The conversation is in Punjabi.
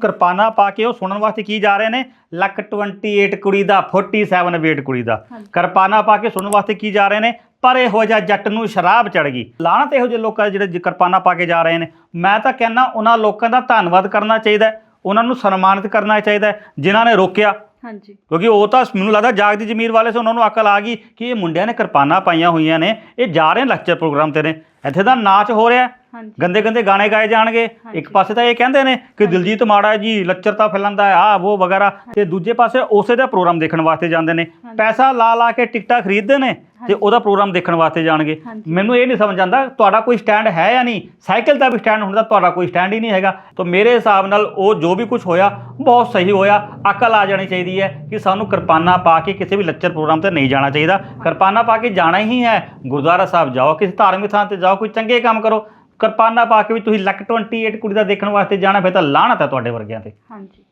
ਕਿਰਪਾਨਾ ਪਾ ਕੇ ਉਹ ਸੁਣਨ ਵਾਸਤੇ ਕੀ ਜਾ ਰਹੇ ਨੇ? ਲੱਕ 28 ਕੁੜੀ ਦਾ 47 weight ਕੁੜੀ ਦਾ। ਕਿਰਪਾਨਾ ਪਾ ਕੇ ਸੁਣਨ ਵਾਸਤੇ ਕੀ ਜਾ ਰਹੇ ਨੇ? ਪਰ ਇਹੋ ਜਿਹਾ ਜੱਟ ਨੂੰ ਸ਼ਰਾਬ ਚੜ ਗਈ। ਲਾਹਨਤ ਇਹੋ ਜਿਹੇ ਲੋਕਾਂ ਜਿਹੜੇ ਕਿਰਪਾਨਾ ਪਾ ਕੇ ਜਾ ਰਹੇ ਨੇ। ਮੈਂ ਤਾਂ ਕਹਿੰਦਾ ਉਹਨਾਂ ਲੋਕਾਂ ਦਾ ਧੰਨਵਾਦ ਕਰਨਾ ਚਾਹੀਦਾ ਉਹਨਾਂ ਨੂੰ ਸਨਮਾਨਿਤ ਕਰਨਾ ਚਾਹੀਦਾ ਜਿਨ੍ਹਾਂ ਨੇ ਰੋਕਿਆ ਹਾਂਜੀ। ਕਿਉਂਕਿ ਉਹ ਤਾਂ ਮੈਨੂੰ ਲੱਗਦਾ ਜਾਗਦੀ ਜ਼ਮੀਰ ਵਾਲੇ ਸੇ ਉਹਨਾਂ ਨੂੰ ਅਕਲ ਆ ਗਈ ਕਿ ਇਹ ਮੁੰਡਿਆਂ ਨੇ ਕਿਰਪਾਨਾਂ ਪਾਈਆਂ ਹੋਈਆਂ ਨੇ ਇਹ ਜਾ ਰਹੇ ਲੈਕਚਰ ਪ੍ਰੋਗਰਾਮ ਤੇ ਨੇ। ਇੱਥੇ ਤਾਂ ਨਾਚ ਹੋ ਰਿਹਾ। ਹਾਂਜੀ। ਗੰਦੇ ਗੰਦੇ ਗਾਣੇ ਗਾਏ ਜਾਣਗੇ। ਇੱਕ। ਪਾਸੇ ਤਾਂ ਇਹ ਕਹਿੰਦੇ ਨੇ ਕਿ ਦਿਲਜੀਤ ਮਾੜਾ ਹੈ ਜੀ ਲੱਚਰਤਾ ਫੈਲਾਉਂਦਾ ਹੈ ਆ ਉਹ ਵਗੈਰਾ ਤੇ ਦੂਜੇ ਪਾਸੇ ਉਸੇ ਦਾ ਪ੍ਰੋਗਰਾਮ ਦੇਖਣ ਵਾਸਤੇ ਜਾਂਦੇ ਨੇ। ਪੈਸਾ ਲਾ ਲਾ ਕੇ ਟਿਕਟਾਂ ਖਰੀਦਦੇ ਨੇ ਤੇ ਉਹਦਾ ਪ੍ਰੋਗਰਾਮ ਦੇਖਣ ਵਾਸਤੇ ਜਾਣਗੇ। ਮੈਨੂੰ ਇਹ ਨਹੀਂ ਸਮਝ ਆਉਂਦਾ ਤੁਹਾਡਾ ਕੋਈ ਸਟੈਂਡ ਹੈ ਜਾਂ ਨਹੀਂ? ਸਾਈਕਲ ਦਾ ਵੀ ਸਟੈਂਡ ਹੁੰਦਾ ਤੁਹਾਡਾ ਕੋਈ ਸਟੈਂਡ ਹੀ ਨਹੀਂ ਹੈਗਾ। ਤਾਂ ਮੇਰੇ ਹਿਸਾਬ ਨਾਲ ਉਹ ਜੋ ਵੀ ਕੁਝ ਹੋਇਆ ਬਹੁਤ ਸਹੀ ਹੋਇਆ। ਅਕਲ ਆ ਜਾਣੀ ਚਾਹੀਦੀ ਹੈ ਕਿ ਸਾਨੂੰ ਕਿਰਪਾਨਾ ਪਾ ਕੇ ਕਿਸੇ ਵੀ ਲੱਚਰ ਪ੍ਰੋਗਰਾਮ ਤੇ ਨਹੀਂ ਜਾਣਾ ਚਾਹੀਦਾ। ਕਿਰਪਾਨਾ ਪਾ ਕੇ ਜਾਣਾ ਹੀ ਹੈ। ਗੁਰਦੁਆਰਾ ਸਾਹਿਬ ਜਾਓ, ਕਿਸੇ ਧਾਰਮਿਕ ਥਾਂ ਤੇ ਜਾਓ, ਕੋਈ ਚੰਗੇ ਕੰਮ ਕਰੋ। ਕਿਰਪਾਨਾ ਪਾ ਕੇ ਵੀ ਤੁਸੀਂ ਲੱਕ 28 ਕੁੜੀ ਦਾ ਦੇਖਣ ਵਾਸਤੇ ਜਾਣਾ, ਫਿਰ ਤਾਂ ਲਾਹਨਤ ਹੈ ਤੁਹਾਡੇ ਵਰਗਿਆਂ ਤੇ। ਹਾਂਜੀ।